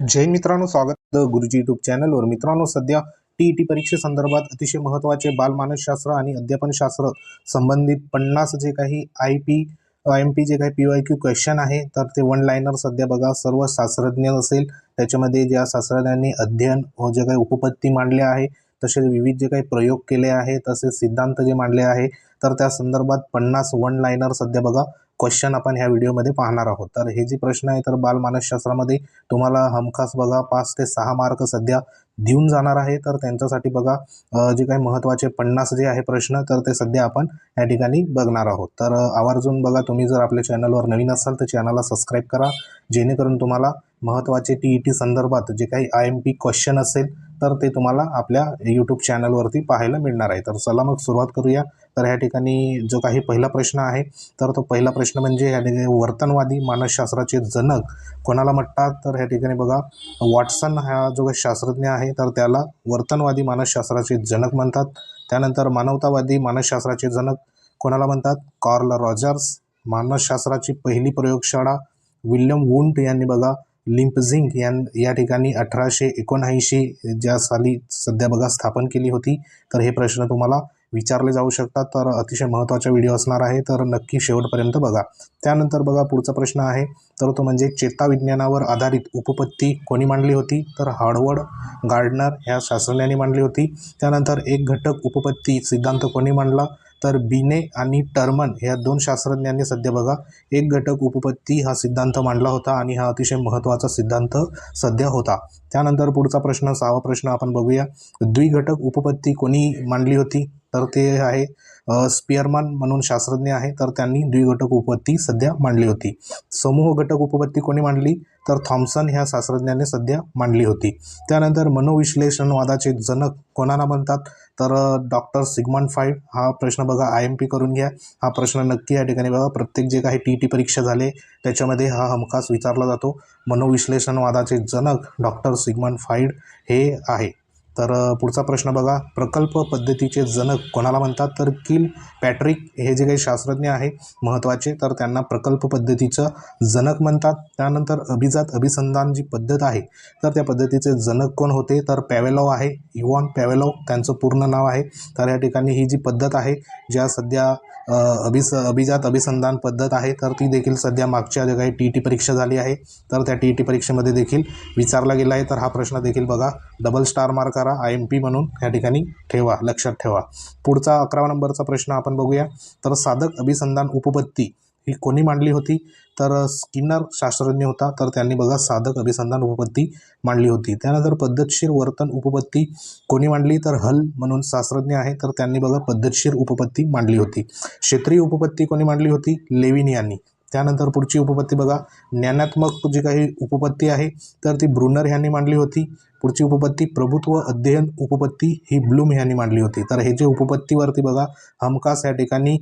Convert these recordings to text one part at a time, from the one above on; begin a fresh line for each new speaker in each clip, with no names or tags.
जय मित्रांनो स्वागत गुरुजी युट्यूब चॅनलवर मित्रांनो सध्या टी ई टी परीक्षेसंदर्भात अतिशय महत्त्वाचे बालमानसशास्त्र आणि अध्यापनशास्त्र संबंधित पन्नास जे काही I P I M P जे काही पी वाय क्यू क्वेश्चन आहे तर ते वन लाईनर सध्या बघा सर्व शास्त्रज्ञ असेल. त्याच्यामध्ये ज्या शास्त्रज्ञांनी अध्ययन जे काही उपपत्ती मांडले आहे तसेच विविध जे काही प्रयोग केले आहे तसेच सिद्धांत जे मांडले आहे तर त्या संदर्भात पन्नास वन लाईनर सध्या बघा क्वेश्चन आपण ह्या व्हिडिओमध्ये पाहणार आहोत. तर हे जे प्रश्न आहे तर बालमानसशास्त्रामध्ये तुम्हाला हमखास बघा पाच ते सहा मार्क सध्या देऊन जाणार आहे तर त्यांच्यासाठी बघा जे काही महत्त्वाचे पन्नास जे आहे प्रश्न तर ते सध्या आपण या ठिकाणी बघणार आहोत. तर आवर्जून बघा तुम्ही जर आपल्या चॅनलवर नवीन असाल तर चॅनलला सबस्क्राईब करा. जेणेकरून तुम्हाला महत्त्वाचे टी ई टी संदर्भात जे काही आय एम पी क्वेश्चन असेल तर ते तुम्हाला आपल्या यूट्यूब चॅनलवरती पाहायला मिळणार आहे. तर चला मग सुरुवात करूया. तर ह्या ठिकाणी जो काही पहिला प्रश्न आहे तर तो पहिला प्रश्न म्हणजे या ठिकाणी वर्तनवादी मानसशास्त्राचे जनक कोणाला म्हणतात तर ह्या ठिकाणी बघा वॉटसन हा जो काही शास्त्रज्ञ आहे तर त्याला वर्तनवादी मानसशास्त्राचे जनक म्हणतात. त्यानंतर मानवतावादी मानसशास्त्राचे जनक कोणाला म्हणतात? Carl Rogers. मानसशास्त्राची पहिली प्रयोगशाळा विल्यम वुंट यांनी बघा लिम्पझिंक यां या ठिकाणी अठराशे एकोणऐंशी ज्या साली सध्या बघा स्थापन केली होती. तर हे प्रश्न तुम्हाला विचारले जाऊ शकतात. तर अतिशय महत्त्वाचा व्हिडिओ असणार आहे. तर नक्की शेवटपर्यंत बघा. त्यानंतर बघा पुढचा प्रश्न आहे. तर तो म्हणजे चेताविज्ञानावर आधारित उपपत्ती कोणी मांडली होती? तर हार्डवर्ड गार्डनर ह्या शास्त्रज्ञांनी मांडली होती. त्यानंतर एक घटक उपपत्ती सिद्धांत कोणी मांडला? तर बिने आणि टर्मन ह्या दोन शास्त्रज्ञांनी सध्या बघा एक घटक उपपत्ती हा सिद्धांत मांडला होता आणि हा अतिशय महत्त्वाचा सिद्धांत सध्या होता. त्यानंतर पुढचा प्रश्न सहावा प्रश्न आपण बघूया. द्विघटक उपपत्ती कोणी मांडली होती? तर ते आहे स्पियरमन म्हणून शास्त्रज्ञ आहे तर त्यांनी द्विघटक उपपत्ती सध्या मांडली होती. समूह घटक उपपत्ती कोणी मांडली? तर थॉम्सन ह्या शास्त्रज्ञाने सध्या मांडली होती. त्यानंतर मनोविश्लेषणवादाचे जनक कोणाला म्हणतात? तर डॉक्टर सिगमंड फाईड हा प्रश्न बघा आय एम पी करून घ्या. हा प्रश्न नक्की या ठिकाणी बघा. प्रत्येक जे काही टी टी परीक्षा झाले त्याच्यामध्ये हा हमखास विचारला जातो. मनोविश्लेषणवादाचे जनक डॉक्टर सिगमंड फाईड हे आहे. तर पुढचा प्रश्न बघा. प्रकल्प पद्धतीचे जनक कोणाला म्हणतात? तर किल पॅट्रिक हे जे काही शास्त्रज्ञ आहे महत्त्वाचे तर त्यांना प्रकल्प पद्धतीचं जनक म्हणतात. त्यानंतर अभिजात अभिसंधान जी पद्धत आहे तर त्या पद्धतीचे जनक कोण होते? तर पॅवेलॉव आहे. इवॉन पॅवेलॉव त्यांचं पूर्ण नाव आहे. तर या ठिकाणी ही जी पद्धत आहे ज्या सध्या अभिस अभिजात अभिसंधान पद्धत आहे तर ती देखील सध्या मागच्या जे काही टी टी परीक्षा झाली आहे. तर त्या टी टी परीक्षेमध्ये देखील विचारला गेला आहे तर हा प्रश्न देखील बघा. डबल स्टार मार्क करा आय एम पी म्हणून या ठिकाणी ठेवा लक्षात ठेवा. पुढचा अकरावा नंबरचा प्रश्न आपण बघूया. तर साधक अभिसंधान उपपत्ती ही कोणी मांडली होती? तर स्किनर शास्त्रज्ञ होता. तर त्यांनी बघा साधक अभिसंधान उपपत्ती मांडली होती. त्यानंतर पद्धतशीर वर्तन उपपत्ती कोणी मांडली? तर हल म्हणून शास्त्रज्ञ आहे. तर त्यांनी बघा पद्धतशीर उपपत्ती मांडली होती. क्षेत्रीय उपपत्ती कोणी मांडली होती? लेविन यांनी. त्यानंतर पुढची उपपत्ती बघा ज्ञानात्मक जी काही उपपत्ती आहे तर ती ब्रुनर ह्यांनी मांडली होती. पुढची उपपत्ती प्रभुत्व अध्ययन उपपत्ती ही ब्लूम ह्यांनी मांडली होती. तर हे जे उपपत्तीवरती बघा हमखास या ठिकाणी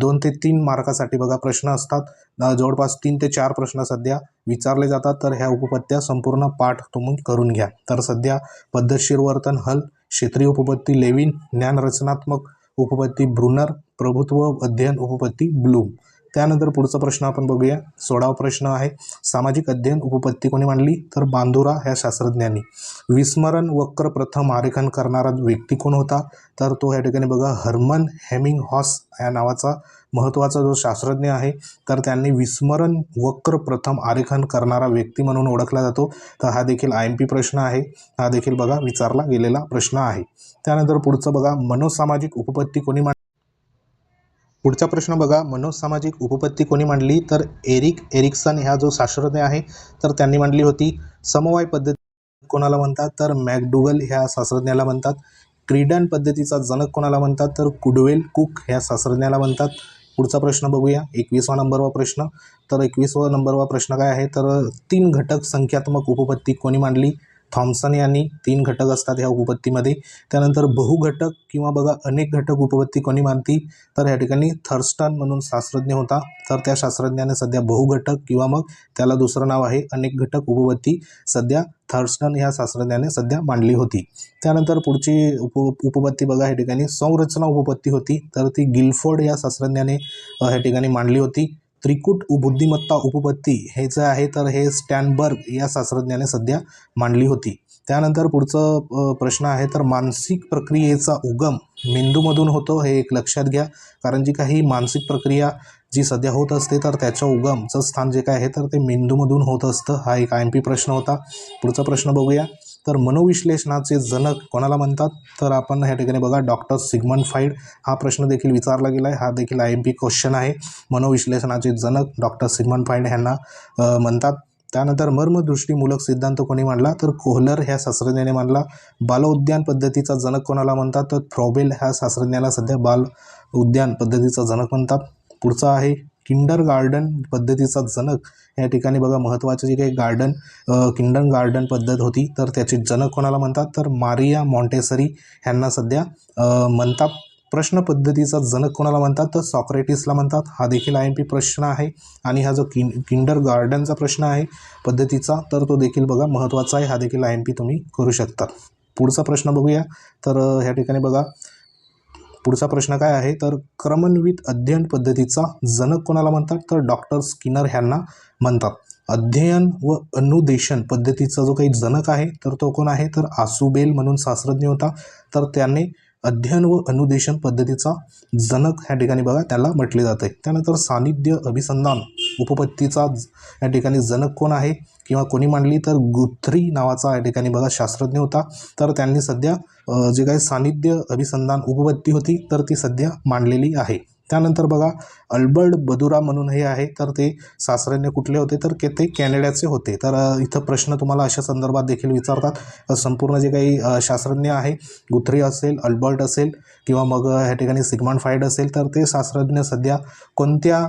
दोन ते तीन मार्कासाठी बघा प्रश्न असतात. जवळपास तीन ते चार प्रश्न सध्या विचारले जातात. तर ह्या उपपत्त्या संपूर्ण पाठ तुम्ही करून घ्या. तर सध्या पद्धतशीर वर्तन हल क्षेत्रीय उपपत्ती लेविन ज्ञान रचनात्मक उपपत्ती ब्रुनर प्रभुत्व अध्ययन उपपत्ती ब्लूम. त्यानंतर पुढचा प्रश्न आपण बघूया. सोळावा प्रश्न आहे सामाजिक अध्ययन उपपत्ती कोणी मांडली? तर बांधुरा ह्या शास्त्रज्ञांनी. विस्मरण वक्र प्रथम आरेखन करणारा व्यक्ती कोण होता? तर तो या ठिकाणी बघा हर्मन हेमिंग हॉस या नावाचा महत्त्वाचा जो शास्त्रज्ञ आहे तर त्यांनी विस्मरण वक्र प्रथम आरेखन करणारा व्यक्ती म्हणून ओळखला जातो. तर हा देखील आय एम पी प्रश्न आहे. हा देखील बघा विचारला गेलेला प्रश्न आहे. त्यानंतर पुढचं बघा मनोसामाजिक उपपत्ती कोणी पुढचा प्रश्न बघा. मनोसामाजिक उपपत्ती कोणी मांडली? तर एरिक एरिक्सन ह्या जो शास्त्रज्ञ आहे तर त्यांनी मांडली होती. समवाय पद्धती कोणाला म्हणतात? तर मॅकडुगल ह्या शास्त्रज्ञाला म्हणतात. क्रीडन पद्धतीचा जनक कोणाला म्हणतात? तर कुडवेल कुक ह्या शास्त्रज्ञाला म्हणतात. पुढचा प्रश्न बघूया. एकवीसवा नंबरवा प्रश्न. तर एकवीसवा नंबरवा प्रश्न काय आहे? तर तीन घटक संख्यात्मक उपपत्ती कोणी मांडली? थॉम्सन यांनी तीन घटक असतात ह्या उपपत्तीमध्ये. त्यानंतर बहुघटक किंवा बघा अनेक घटक उपपत्ती कोणी मानती? तर या ठिकाणी थर्स्टन म्हणून शास्त्रज्ञ होता. तर त्या शास्त्रज्ञाने सध्या बहुघटक किंवा मग त्याला दुसरं नाव आहे अनेक घटक उपपत्ती सध्या थर्स्टन ह्या शास्त्रज्ञाने सध्या मांडली होती. त्यानंतर पुढची उप उपपत्ती बघा या ठिकाणी संरचना उपपत्ती होती. तर ती गिलफोर्ड या शास्त्रज्ञाने ह्या या ठिकाणी मांडली होती. त्रिकूट बुद्धिमत्ता उपपत्ती हे जे आहे तर हे स्टॅनबर्ग या शास्त्रज्ञाने सध्या मांडली होती. त्यानंतर पुढचं प्रश्न आहे तर मानसिक प्रक्रियेचा उगम मेंदूमधून होतो हे एक लक्षात घ्या. कारण जी काही मानसिक प्रक्रिया जी सध्या होत असते तर त्याच्या उगमचं स्थान जे काय आहे तर ते मेंदूमधून होत असतं हा एक आय एम पी प्रश्न होता. पुढचा प्रश्न बघूया. तर मनोविश्लेषणाचे जनक कोणाला म्हणतात? तर आपण ह्या ठिकाणी बघा डॉक्टर सिगमन फाईड हा प्रश्न देखील विचारला गेला आहे. हा देखील आय एम पी क्वेश्चन आहे. मनोविश्लेषणाचे जनक डॉक्टर सिगमन फाईड ह्यांना म्हणतात. त्यानंतर मर्मदृष्टीमूलक सिद्धांत कोणी मांडला? तर कोहलर ह्या शास्त्रज्ञाने मांडला. बालउद्यान पद्धतीचा जनक कोणाला म्हणतात? तर फ्रॉबेल ह्या शास्त्रज्ञाला सध्या बाल उद्यान पद्धतीचा जनक म्हणतात. पुढचा आहे किंडर गार्डन पद्धतीचा जनक या ठिकाणी बघा महत्त्वाचं जे काही गार्डन किंडर गार्डन पद्धत होती तर त्याचे जनक कोणाला म्हणतात? तर मारिया मॉन्टेसरी ह्यांना सध्या म्हणतात प्रश्न पद्धतीचा जनक कोणाला म्हणतात? तर सॉक्रेटिसला म्हणतात. हा देखील आय एम पी प्रश्न आहे आणि हा जो किं किंडर गार्डनचा प्रश्न आहे पद्धतीचा तर तो देखील बघा महत्त्वाचा आहे. हा देखील आय एम पी तुम्ही करू शकता. पुढचा प्रश्न बघूया. तर ह्या ठिकाणी बघा पुढचा प्रश्न काय आहे? तर क्रमन्वित अध्ययन पद्धतीचा जनक कोणाला म्हणतात? तर डॉक्टर स्किनर ह्यांना म्हणतात. अध्ययन व अनुदेशन पद्धतीचा जो काही जनक आहे तर तो कोण आहे? तर आसुबेल म्हणून शास्त्रज्ञ होता. तर त्याने अध्ययन व अनुदेशन पद्धतीचा जनक ह्या ठिकाणी बघा त्याला म्हटले जाते. त्यानंतर सानिध्य अभिसंधान उपपत्तीचा या ठिकाणी जनक कोण आहे? किंवा कोणी मांडली तर गुथ्री नावाचा या ठिकाणी बघा शास्त्रज्ञ होता. तर त्यांनी सध्या जे काही सानिध्य अभिसंधान उपपत्ती होती तर ती सध्या मांडलेली आहे. त्यानंतर बघा अल्बर्ट बदुरा म्हणून हे आहे तर ते शास्त्रज्ञ कुठले होते? तर के ते कॅनड्याचे होते. तर इथं प्रश्न तुम्हाला अशा संदर्भात देखील विचारतात. संपूर्ण जे काही शास्त्रज्ञ आहे गुथरी असेल अल्बर्ट असेल किंवा मग ह्या ठिकाणी सिग्मंड फाईड असेल तर ते शास्त्रज्ञ सध्या कोणत्या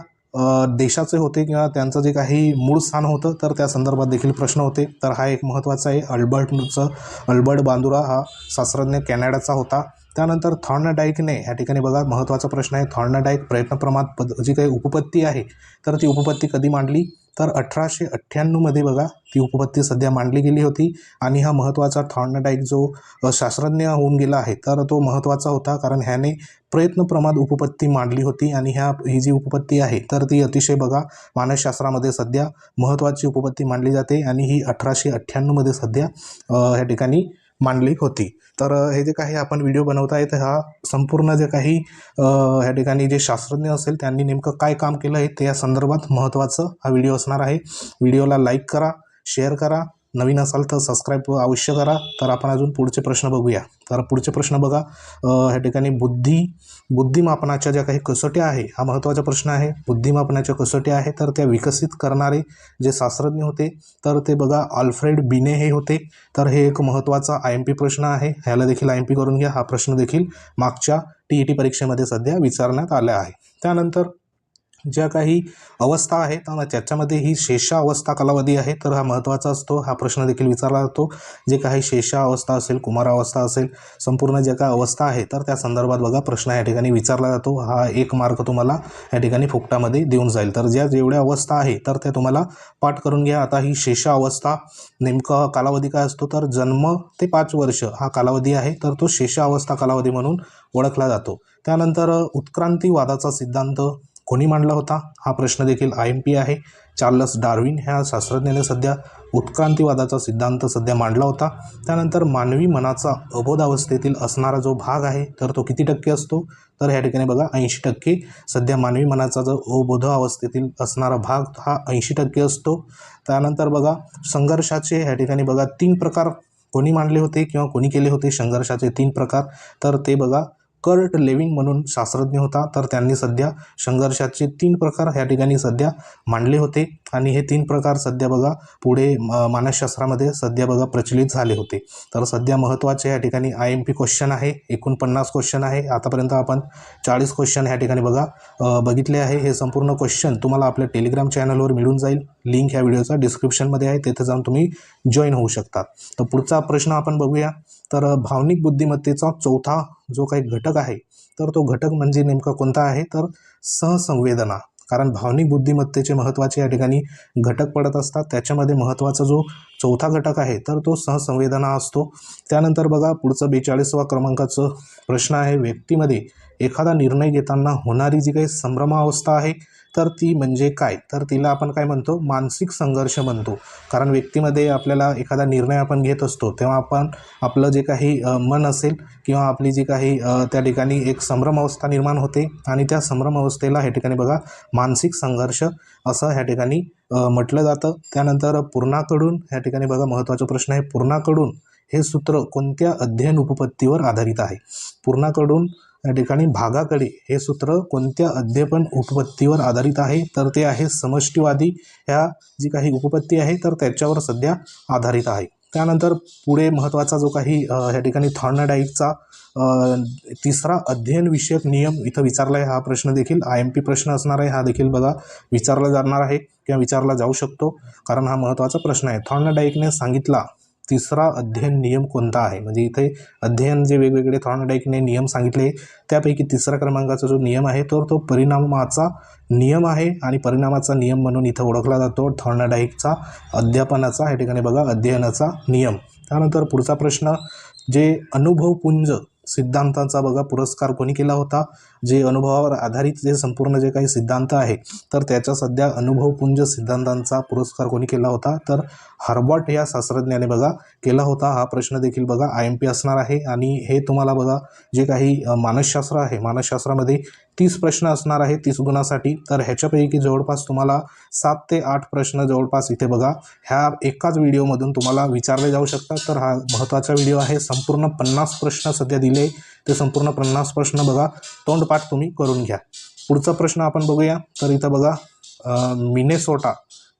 देशाचे होते किंवा त्यांचं जे काही मूळ स्थान होतं तर त्या संदर्भात देखील प्रश्न होते. तर हा एक महत्त्वाचा आहे. अल्बर्टचं अल्बर्ट बांदुरा हा शास्त्रज्ञ कॅनडाचा होता. त्यानंतर थॉर्नडाईकने ह्या ठिकाणी बघा महत्त्वाचा प्रश्न आहे. थॉर्नडाईक प्रयत्नप्रमात पद जी काही उपपत्ती आहे तर ती उपपत्ती कधी मांडली? तर अठराशे अठ्ठ्याण्णवमध्ये बघा ती उपपत्ती सध्या मांडली गेली होती. आणि हा महत्त्वाचा थॉर्नडाईक जो शास्त्रज्ञ होऊन गेला आहे तर तो महत्त्वाचा होता. कारण ह्याने प्रयत्नप्रमाद उपपत्ती मांडली होती. आणि ह्या ही जी उपपत्ती आहे तर ती अतिशय बघा मानसशास्त्रामध्ये सध्या महत्त्वाची उपपत्ती मांडली जाते. आणि ही अठराशे अठ्ठ्याण्णवमध्ये सध्या ह्या ठिकाणी मांडली होती. तर हे जे काही आपण व्हिडिओ बनवत आहेत हा संपूर्ण जे काही ह्या ठिकाणी जे शास्त्रज्ञ असेल त्यांनी नेमकं काय काम केलं आहे ते या संदर्भात महत्त्वाचं हा व्हिडिओ असणार आहे. व्हिडिओला लाईक करा शेअर करा नवीन असाल तर सबस्क्राईब अवश्य करा. तर आपण अजून पुढचे प्रश्न बघूया. तर पुढचे प्रश्न बघा. ह्या ठिकाणी बुद्धी बुद्धिमापनाच्या ज्या काही कसोट्या आहे हा महत्त्वाचा प्रश्न आहे. बुद्धिमापनाच्या कसोट्या आहे तर त्या विकसित करणारे जे शास्त्रज्ञ होते तर ते बघा आल्फ्रेड बिने हे होते. तर हे एक महत्त्वाचा आय एम पी प्रश्न आहे. ह्याला देखील आय एम पी करून घ्या. हा प्रश्न देखील मागच्या टी ई टी परीक्षेमध्ये सध्या विचारण्यात आला आहे. त्यानंतर ज्या काही अवस्था आहेत तर त्याच्यामध्ये ही शेषा अवस्था कालावधी आहे. तर हा महत्त्वाचा असतो. हा प्रश्न देखील विचारला जातो. जे काही शेषा अवस्था असेल कुमार अवस्था असेल संपूर्ण ज्या काही अवस्था आहे तर त्या संदर्भात बघा प्रश्न या ठिकाणी विचारला जातो. हा एक मार्क तुम्हाला या ठिकाणी फुकटामध्ये देऊन जाईल. तर ज्या जेवढ्या अवस्था आहे तर त्या तुम्हाला पाठ करून घ्या. आता ही शेषा अवस्था नेमका कालावधी काय असतो? तर जन्म ते पाच वर्ष हा कालावधी आहे. तर तो शेषा अवस्था कालावधी म्हणून ओळखला जातो. त्यानंतर उत्क्रांतीवादाचा सिद्धांत कोणी मांडला होता? हा प्रश्न देखील आय एम पी आहे. चार्लस डार्विन ह्या शास्त्रज्ञाने सध्या उत्क्रांतीवादाचा सिद्धांत सध्या मांडला होता. त्यानंतर मानवी मनाचा अबोधावस्थेतील असणारा जो भाग आहे तर तो किती टक्के असतो? तर ह्या ठिकाणी बघा ऐंशी टक्के. सध्या मानवी मनाचा जो अबोध अवस्थेतील असणारा भाग हा ऐंशी टक्के असतो. त्यानंतर बघा संघर्षाचे ह्या ठिकाणी बघा तीन प्रकार कोणी मांडले होते किंवा कोणी केले होते? संघर्षाचे तीन प्रकार. तर ते बघा कर्ट लेविंग म्हणून शास्त्रज्ञ होता. तर त्यांनी सध्या संघर्षाचे तीन प्रकार ह्या ठिकाणी सध्या मांडले होते. आणि हे तीन प्रकार सध्या बघा पुढे म- मानसशास्त्रामध्ये सध्या बघा प्रचलित झाले होते. तर सध्या महत्त्वाचे या ठिकाणी आय एम पी क्वेश्चन आहे एकूण पन्नास क्वेश्चन आहे. आतापर्यंत आपण चाळीस क्वेश्चन ह्या ठिकाणी बघा बघितले आहे. हे संपूर्ण क्वेश्चन तुम्हाला आपल्या टेलिग्राम चॅनलवर मिळून जाईल. लिंक ह्या व्हिडिओचा डिस्क्रिप्शनमध्ये आहे. तिथे जाऊन तुम्ही जॉईन होऊ शकता. तर पुढचा प्रश्न आपण बघूया. तर भावनिक बुद्धिमत्तेचा चौथा जो काही घटक आहे तर तो घटक म्हणजे नेमका कोणता आहे? तर सहसंवेदना. कारण भावनिक बुद्धिमत्तेचे महत्त्वाचे या ठिकाणी घटक पडत असतात. त्याच्यामध्ये महत्त्वाचा जो चौथा घटक आहे तर तो सहसंवेदना असतो. त्यानंतर बघा पुढचं बेचाळीसवा क्रमांकाचं प्रश्न आहे. व्यक्तीमध्ये एखादा निर्णय घेताना होणारी जी काही संभ्रमावस्था आहे तर ती म्हणजे काय? तर तिला आपण काय म्हणतो? मानसिक संघर्ष म्हणतो. कारण व्यक्तीमध्ये आपल्याला एखादा निर्णय आपण घेत असतो तेव्हा आपण आपलं जे काही मन असेल किंवा आपली जी काही त्या ठिकाणी एक संभ्रम अवस्था निर्माण होते आणि त्या संभ्रम अवस्थेला ह्या ठिकाणी बघा मानसिक संघर्ष असं ह्या ठिकाणी म्हटलं जातं. त्यानंतर पूर्णाकडून ह्या ठिकाणी बघा महत्त्वाचा प्रश्न आहे. पूर्णाकडून हे सूत्र कोणत्या अध्ययन उपपत्तीवर आधारित आहे? पूर्णाकडून या ठिकाणी भागाकडे हे सूत्र कोणत्या अध्ययन उपपत्तीवर आधारित आहे? तर ते आहे समष्टीवादी. ह्या जी काही उपपत्ती आहे तर त्याच्यावर सध्या आधारित आहे. त्यानंतर पुढे महत्त्वाचा जो काही ह्या ठिकाणी थॉर्नडाईकचा तिसरा अध्ययन विषयक नियम इथं विचारला आहे हा प्रश्न देखील. आय एम पी प्रश्न असणार आहे हा देखील बघा विचारला जाणार आहे किंवा विचारला जाऊ शकतो कारण हा महत्त्वाचा प्रश्न आहे. थॉर्नडाईकने सांगितला तिसरा अध्ययन नियम कोणता आहे? म्हणजे इथे अध्ययन जे वेगवेगळे थॉर्नडाईकने नियम सांगितले त्यापैकी तिसरा क्रमांकाचा जो नियम आहे तर तो परिणामाचा नियम आहे आणि परिणामाचा नियम म्हणून इथं ओळखला जातो थॉर्नडाईकचा अध्यापनाचा या ठिकाणी बघा अध्ययनाचा नियम. त्यानंतर पुढचा प्रश्न जे अनुभवपुंज सिद्धांताचा बघा पुरस्कार कोणी केला होता? जे अनुभवावर आधारित जे संपूर्ण जे काही सिद्धांत आहे तर त्याचा सध्या अनुभवपुंज सिद्धांतांचा पुरस्कार कोणी केला होता? तर हार्बॉट या शास्त्रज्ञाने बघा केला होता. हा प्रश्न देखील बघा आय एम पी असणार आहे. आणि हे तुम्हाला बघा जे काही मानसशास्त्र आहे मानसशास्त्रामध्ये तीस प्रश्न असणार आहे तीस गुणासाठी तर ह्याच्यापैकी जवळपास तुम्हाला सात ते आठ प्रश्न जवळपास इथे बघा. ह्या एकाच व्हिडिओमधून तुम्हाला विचारले जाऊ शकतात. तर हा महत्त्वाचा व्हिडिओ आहे. संपूर्ण पन्नास प्रश्न सध्या दिले. ते संपूर्ण पन्नास प्रश्न बघा. तोंडपाठ तुम्ही करून घ्या. पुढचा प्रश्न आपण बघूया. तर इथं बघा मिनेसोटा.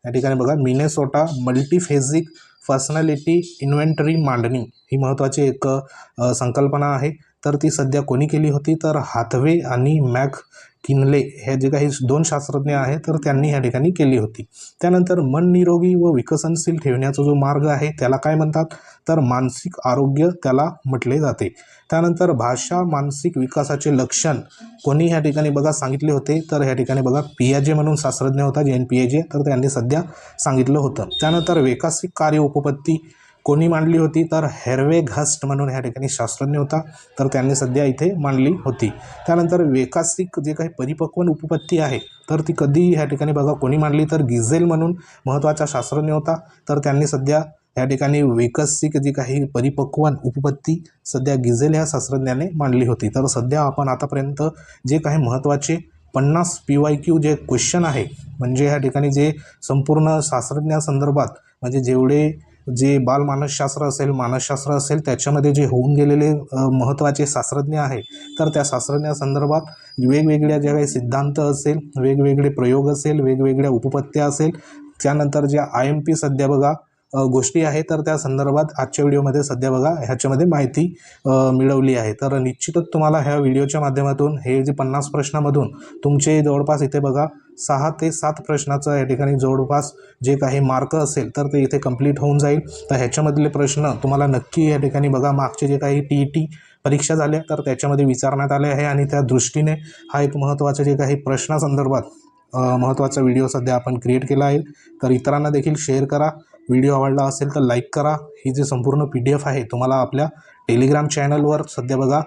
या ठिकाणी बघा मिनेसोटा मल्टीफेझिक पर्सनॅलिटी इन्व्हेंटरी मांडणी. ही महत्त्वाची एक संकल्पना आहे. तर ती सध्या कोणी केली होती? तर हाथवे आणि मॅक किनले हे जे काही दोन शास्त्रज्ञ आहेत तर त्यांनी ह्या ठिकाणी केली होती. त्यानंतर मन निरोगी व विकसनशील ठेवण्याचा जो मार्ग आहे त्याला काय म्हणतात? तर मानसिक आरोग्य त्याला म्हटले जाते. त्यानंतर भाषा मानसिक विकासाचे लक्षण. कोणी ह्या ठिकाणी बघा सांगितले होते तर ह्या ठिकाणी बघा पियाजे म्हणून शास्त्रज्ञ होता जे एन पी एजे तर त्यांनी सध्या सांगितलं होतं. त्यानंतर वैकासिक कार्य उपपत्ती. कोणी मांडली होती तर हेरवे घस्ट म्हणून ह्या ठिकाणी शास्त्रज्ञ होता तर त्यांनी सध्या इथे मांडली होती. त्यानंतर वैकासिक जे काही परिपक्वन उपपत्ती आहे तर ती कधी ह्या ठिकाणी बघा कोणी मांडली तर गिझेल म्हणून महत्त्वाचा शास्त्रज्ञ होता तर त्यांनी सध्या या ठिकाणी वैकसिक जी काही परिपक्वन उपपत्ती सध्या गिझेल ह्या शास्त्रज्ञाने मांडली होती. तर सध्या आपण आतापर्यंत जे काही महत्त्वाचे पन्नास पी वाय क्यू जे क्वेश्चन आहे म्हणजे ह्या ठिकाणी जे संपूर्ण शास्त्रज्ञासंदर्भात म्हणजे जेवढे जे बालमानसशास्त्र असेल मानसशास्त्र असेल त्याच्यामध्ये जे होऊन गेलेले महत्त्वाचे शास्त्रज्ञ आहे तर त्या शास्त्रज्ञासंदर्भात वेगवेगळ्या ज्या काही सिद्धांत असेल वेगवेगळे प्रयोग असेल वेगवेगळ्या उपपत्त्या असेल त्यानंतर ज्या आय एम पी सध्या बघा गोष्टी आहे तर त्या संदर्भात आजच्या व्हिडिओमध्ये सध्या बघा ह्याच्यामध्ये माहिती मिळवली आहे. तर निश्चितच तुम्हाला ह्या व्हिडिओच्या माध्यमातून हे जे पन्नास प्रश्नामधून तुमचे जवळपास इथे बघा सहा ते सात प्रश्नाचं या ठिकाणी जवळपास जे काही मार्क असेल तर ते इथे कंप्लीट होऊन जाईल. तर ह्याच्यामधले प्रश्न तुम्हाला नक्की या ठिकाणी बघा मागचे जे काही टी ई टी परीक्षा झाल्या तर त्याच्यामध्ये विचारण्यात आले आहे आणि त्या दृष्टीने हा एक महत्त्वाचे जे काही प्रश्नासंदर्भात महत्त्वाचा व्हिडिओ सध्या आपण क्रिएट केला आहे. तर इतरांना देखील शेअर करा. व्हिडिओ आवडला असेल तर लाईक करा. ही जी संपूर्ण पी डी एफ आहे तुम्हाला आपल्या टेलिग्राम चॅनलवर सध्या बघा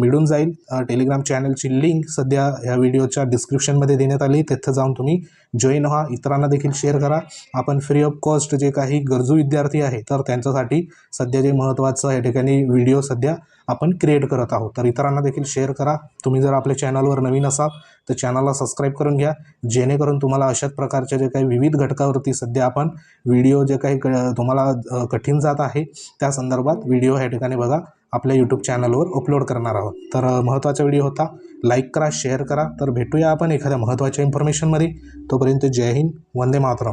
मिळून जाईल. टेलिग्राम चॅनलची लिंक सध्या ह्या व्हिडिओच्या डिस्क्रिप्शनमध्ये देण्यात आली. तिथं जाऊन तुम्ही जॉईन व्हा. इतरांना देखील शेअर करा. आपण फ्री ऑफ कॉस्ट जे काही गरजू विद्यार्थी आहे तर त्यांच्यासाठी सध्या जे महत्त्वाचं या ठिकाणी व्हिडिओ सध्या आपण क्रिएट करत आहोत. तर इतरांना देखील शेअर करा. तुम्ही जर आपल्या चॅनलवर नवीन असाल तर चॅनलला सबस्क्राईब करून घ्या. जेणेकरून तुम्हाला अशाच प्रकारच्या जे काही विविध घटकावरती सध्या आपण व्हिडिओ जे काही क तुम्हाला कठीण जात आहे त्या संदर्भात व्हिडिओ ह्या ठिकाणी बघा. आपल्या यूट्यूब चॅनलवर अपलोड करणार आहोत. तर महत्त्वाचा व्हिडिओ होता. लाईक करा शेअर करा. तर भेटूया आपण एखाद्या महत्त्वाच्या इन्फॉर्मेशनमध्ये तोपर्यंत जय हिंद वंदे मातरम.